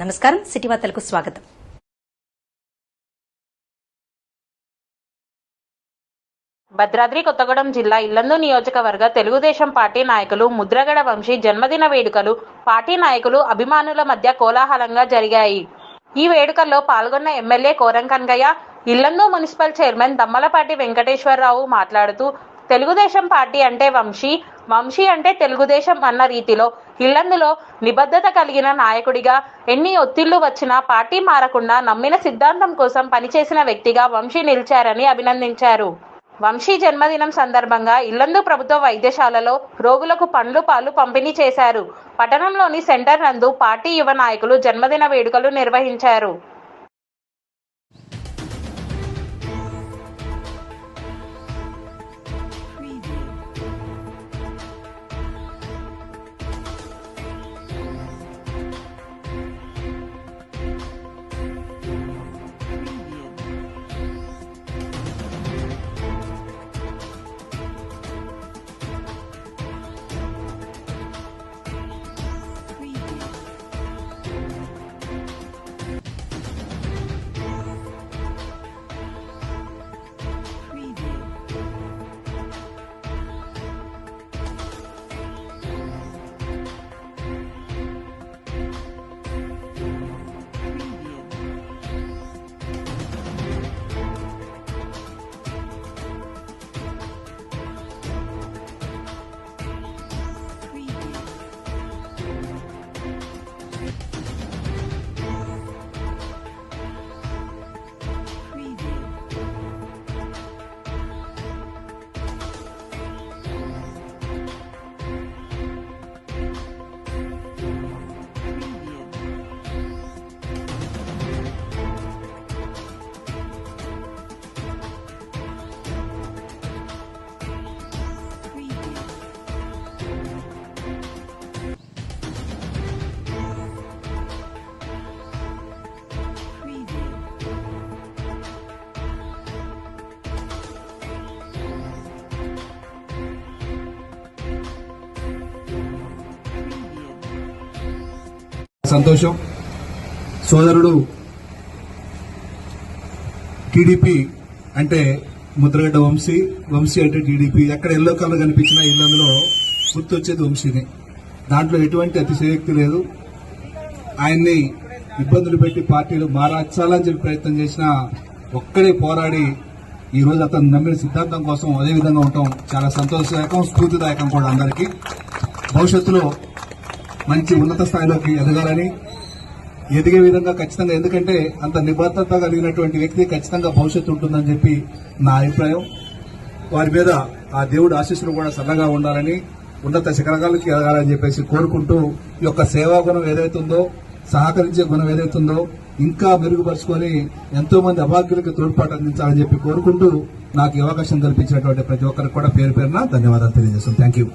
నమస్కారం. సిటీ వార్తలకు స్వాగతం. భద్రాద్రి కొత్తగూడెం జిల్లా ఇల్లందు నియోజకవర్గ తెలుగుదేశం పార్టీ నాయకులు ముద్రగడ వంశీ జన్మదిన వేడుకలు పార్టీ నాయకులు అభిమానుల మధ్య కోలాహలంగా జరిగాయి. ఈ వేడుకల్లో పాల్గొన్న MLA Korankangayya Yellandu municipal chairman Dammalapati Venkateswararao మాట్లాడుతూ తెలుగుదేశం పార్టీ అంటే వంశీ వంశీ అంటే తెలుగుదేశం అన్న రీతిలో ఇల్లందులో నిబద్ధత కలిగిన నాయకుడిగా ఎన్ని ఒత్తిళ్ళు వచ్చినా పార్టీ మారకుండా నమ్మిన సిద్ధాంతం కోసం పనిచేసిన వ్యక్తిగా వంశీ నిలిచారని అభినందించారు. వంశీ జన్మదినం సందర్భంగా ఇల్లందు ప్రభుత్వ వైద్యశాలలో రోగులకు పండ్లు పాలు పంపిణీ చేశారు. పట్టణంలోని సెంటర్ నందు పార్టీ యువ నాయకులు జన్మదిన వేడుకలు నిర్వహించారు. సంతోషం. సోదరుడు టీడీపీ అంటే ముద్రగడ్డ వంశీ వంశీ అంటే టీడీపీ. ఎక్కడ ఎల్లో కలర్ కనిపించినా ఇళ్ళలో గుర్తొచ్చేది వంశీని. దాంట్లో ఎటువంటి అతిశయోక్తి లేదు. ఆయన్ని ఇబ్బందులు పెట్టి పార్టీలు మారాచాలని చెప్పి ప్రయత్నం చేసిన ఒక్కడే పోరాడి ఈ రోజు అతను నమ్మిన సిద్ధాంతం కోసం అదే విధంగా ఉండటం చాలా సంతోషదాయకం స్ఫూర్తిదాయకం కూడా అందరికీ. భవిష్యత్తులో మంచి ఉన్నత స్థాయిలోకి ఎదగాలని ఎదిగే విధంగా ఖచ్చితంగా ఎందుకంటే అంత నిబద్ధత కలిగినటువంటి వ్యక్తి ఖచ్చితంగా భవిష్యత్తు ఉంటుందని చెప్పి నా అభిప్రాయం. వారి మీద ఆ దేవుడు ఆశీస్సులు కూడా సన్నగా ఉండాలని ఉన్నత శిఖరాలకి ఎదగాలని చెప్పేసి కోరుకుంటూ ఈ యొక్క సేవా గుణం ఏదైతుందో సహకరించే గుణం ఏదైతుందో ఇంకా మెరుగుపరుచుకొని ఎంతో మంది అభాగ్యులకు తోడ్పాటు అందించాలని చెప్పి కోరుకుంటూ నాకు ఈ అవకాశం కల్పించినటువంటి ప్రతి ఒక్కరికి కూడా పేరు పేరున ధన్యవాదాలు తెలియజేస్తాను థ్యాంక్ యూ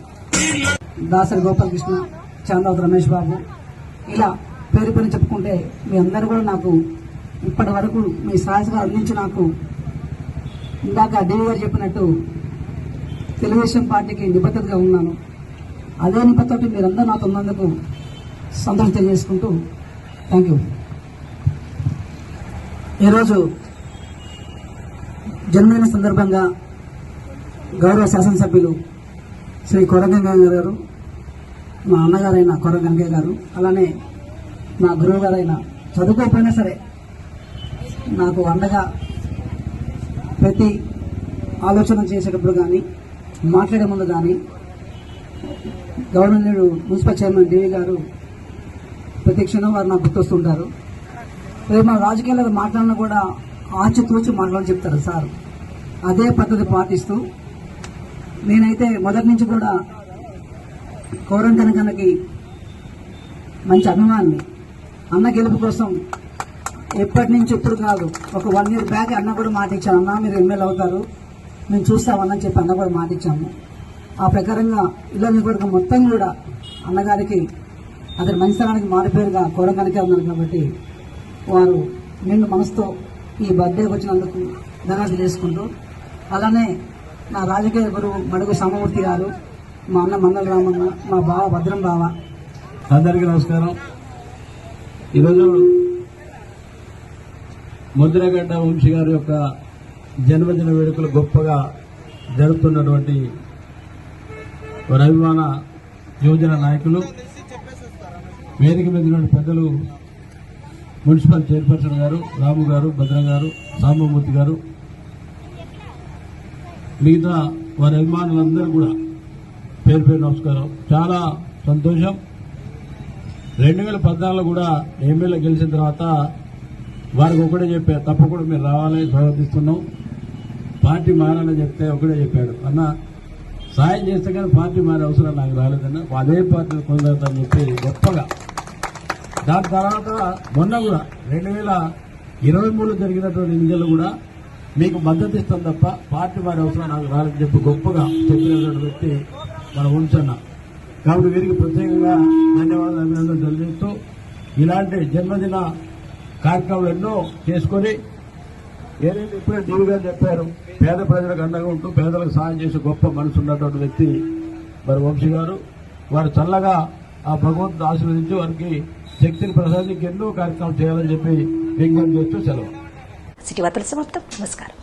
దాసరి గోపాలకృష్ణ. చాందావతి రమేష్ బాబు. ఇలా పేరు పేరు చెప్పుకుంటే మీ అందరూ కూడా నాకు ఇప్పటి వరకు మీ సహజంగా అందించి నాకు ఇందాక దేవి గారు చెప్పినట్టు తెలుగుదేశం పార్టీకి నిబద్ధతగా ఉన్నాను. అదే నిబద్ధత మీరందరూ నాతో ఉన్నందుకు సంతోషం తెలియజేసుకుంటూ థ్యాంక్ యూ ఈరోజు జన్మదిన సందర్భంగా గౌరవ శాసనసభ్యులు శ్రీ కొరంగంగయ్య గారు మా అన్నగారైన కొరంగంగయ్య గారు అలానే నా గురువు గారైన చదువుకోకపోయినా సరే నాకు అండగా ప్రతి ఆలోచన చేసేటప్పుడు కానీ మాట్లాడే ముందు కానీ గవర్నర్ మున్సిపల్ చైర్మన్ డివి గారు ప్రతి క్షణం వారు నాకు గుర్తొస్తుంటారు. రేపు మన రాజకీయాల్లో మాట్లాడినా కూడా ఆచితూచి మాట్లాడని చెప్తారు సార్. అదే పద్ధతి పాటిస్తూ నేనైతే మొదటి నుంచి కూడా కౌరం కనకన్నకి మంచి అభిమాని అన్న గెలుపు కోసం ఎప్పటి నుంచి ఇప్పుడు కాదు ఒక వన్ ఇయర్ బ్యాక్ అన్న కూడా మాట ఇచ్చాను అన్న మీరు ఎమ్మెల్యే అవుతారు. మేము చూస్తామని చెప్పి అన్న కూడా మాట ఇచ్చాము. ఆ ప్రకారంగా ఇళ్ళ నియోజకవర్గం మొత్తం కూడా అన్నగారికి అతని మంచితనానికి మారిపోయారుగా కౌరం కనకే ఉన్నారు కాబట్టి వారు నిన్ను మనసుతో ఈ బర్త్డేకి వచ్చినందుకు ధనాలు తెలియజేసుకుంటూ అలానే నా రాజకీయ గురువు మడుగు సమమూర్తి గారు మా అన్న మండల రామన్న మా బావ భద్రం బావ. అందరికీ నమస్కారం. ఈరోజు ముద్రగడ్డ వంశీ గారి యొక్క జన్మదిన వేడుకలు గొప్పగా జరుపుతున్నటువంటి వారి అభిమాన యువజన నాయకులు వేదిక మీద పెద్దలు మున్సిపల్ చైర్పర్సన్ గారు రాము గారు భద్ర గారు సాంబమూర్తి గారు మిగతా వారి అభిమానులందరూ కూడా పేరు పేరు నమస్కారం. చాలా సంతోషం. రెండు వేల పద్నాలుగులో కూడా ఎమ్మెల్యే గెలిచిన తర్వాత వారికి ఒకటే చెప్పారు తప్పకుండా మీరు రావాలని స్వాగతిస్తున్నాం. పార్టీ మారాలని చెప్తే ఒకటే చెప్పాడు. అన్న సాయం చేస్తే కానీ పార్టీ మారే అవసరం నాకు రాలేదన్న. అదే పార్టీ కొనసాగుతానని చెప్పి గొప్పగా. దాని తర్వాత మొన్న కూడా రెండు వేల ఇరవై మూడులో జరిగినటువంటి ఎన్నికలు కూడా మీకు మద్దతు ఇస్తాం తప్ప పార్టీ మారే అవసరం నాకు రాలేదని చెప్పి గొప్పగా చెప్పినటువంటి వ్యక్తి మన ఉంచన్న కాబట్టి వీరికి ప్రత్యేకంగా ధన్యవాదాలు అభినందనలు తెలియజేస్తూ ఇలాంటి జన్మదిన కార్యక్రమాలు ఎన్నో చేసుకొని ఏదైతే ఇప్పుడే డీవీ గారు చెప్పారు పేద ప్రజలకు అండగా ఉంటూ పేదలకు సాయం చేసే గొప్ప మనసు ఉన్నటువంటి వ్యక్తి మరి వంశీ గారు. వారు చల్లగా ఆ భగవంతుడు ఆశీర్వదించి వారికి శక్తిని ప్రసాదించి ఎన్నో కార్యక్రమాలు చేయాలని చెప్పి విజ్ఞప్తి చేస్తూ సెలవు. సిటీ వార్తలు సమాప్తం. నమస్కారం.